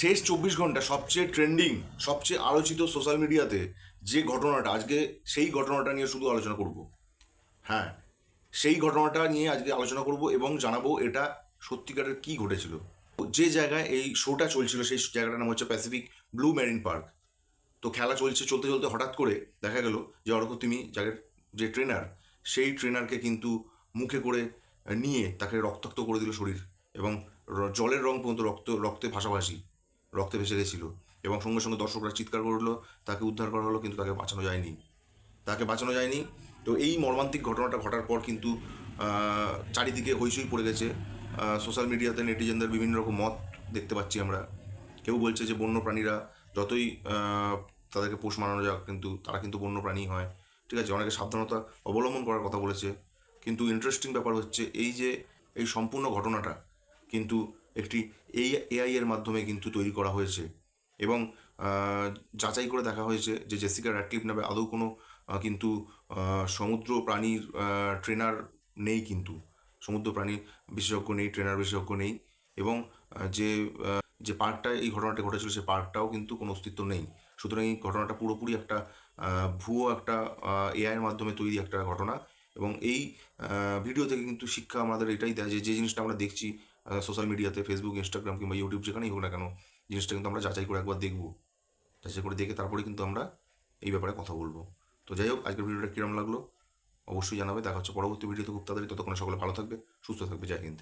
শেষ চব্বিশ ঘণ্টা সবচেয়ে ট্রেন্ডিং সবচেয়ে আলোচিত সোশ্যাল মিডিয়াতে যে ঘটনাটা, আজকে সেই ঘটনাটা নিয়ে শুধু আলোচনা করব। হ্যাঁ সেই ঘটনাটা নিয়ে আজকে আলোচনা করব এবং জানাব এটা সত্যিকারের কি ঘটেছিল। যে জায়গায় এই শোটা চলছিল, সেই জায়গাটার নাম হচ্ছে প্যাসিফিক ব্লু মেরিন পার্ক তো খেলা চলছে, চলতে চলতে হঠাৎ করে দেখা গেল যে অর্কতিমি যাদের যে ট্রেনার সেই ট্রেনারকে কিন্তু মুখে করে নিয়ে তাকে রক্তাক্ত করে দিল শরীর এবং জলের রং পর্যন্ত রক্ত, রক্তে ভাসাভাসি। রক্তে ভেসে গেছিল এবং সঙ্গে সঙ্গে দর্শকরা চিৎকার করল, তাকে উদ্ধার করা হলো, কিন্তু তাকে বাঁচানো যায়নি। তাকে বাঁচানো যায়নি। তো এই মর্মান্তিক ঘটনাটা ঘটার পর কিন্তু চারিদিকে হইচই পড়ে গেছে। সোশ্যাল মিডিয়াতে নেটিজেনদের বিভিন্ন রকম মত দেখতে পাচ্ছি আমরা। কেউ বলছে যে বন্য প্রাণীরা যতই তাদেরকে পোষ মানানো যাক, কিন্তু তারা কিন্তু বন্য প্রাণী হয়। ঠিক আছে, অনেকে সাবধানতা অবলম্বন করার কথা বলেছে। কিন্তু ইন্টারেস্টিং ব্যাপার হচ্ছে এই যে, এই সম্পূর্ণ ঘটনাটা কিন্তু একটি এই এআই এর মাধ্যমে কিন্তু তৈরি করা হয়েছে। এবং যাচাই করে দেখা হয়েছে যে জেসিকা র্যাটক্লিফ নামে আদৌ কোনো কিন্তু সমুদ্র প্রাণীর ট্রেনার নেই কিন্তু। সমুদ্র প্রাণী বিশেষজ্ঞ নেই ট্রেনার বিশেষজ্ঞ নেই। এবং যে যে পার্কটায় এই ঘটনাটা ঘটেছিল সে পার্কটাও কিন্তু কোনো অস্তিত্ব নেই। সুতরাং এই ঘটনাটা পুরোপুরি একটা ভুয়ো একটা এআইয়ের মাধ্যমে তৈরি একটা ঘটনা। এবং এই ভিডিও থেকে কিন্তু শিক্ষা আমাদের এটাই দেয় যে যে জিনিসটা আমরা দেখছি সোশ্যাল মিডিয়াতে ফেসবুক ইনস্টাগ্রাম কিংবা ইউটিউব যেখানেই হোক না কেন, জিনিসটা কিন্তু আমরা যাচাই করে একবার দেখব। যাচাই করে দেখে তারপরে কিন্তু আমরা এই ব্যাপারে কথা বলব। তো যাই হোক, আজকের ভিডিওটা কিরম লাগল? অবশ্যই জানাবে। দেখা হচ্ছে পরবর্তী ভিডিওতে। খুব তাড়াতাড়ি। ততক্ষণে সকলে ভালো থাকবে, সুস্থ থাকবে। জয় হিন্দ।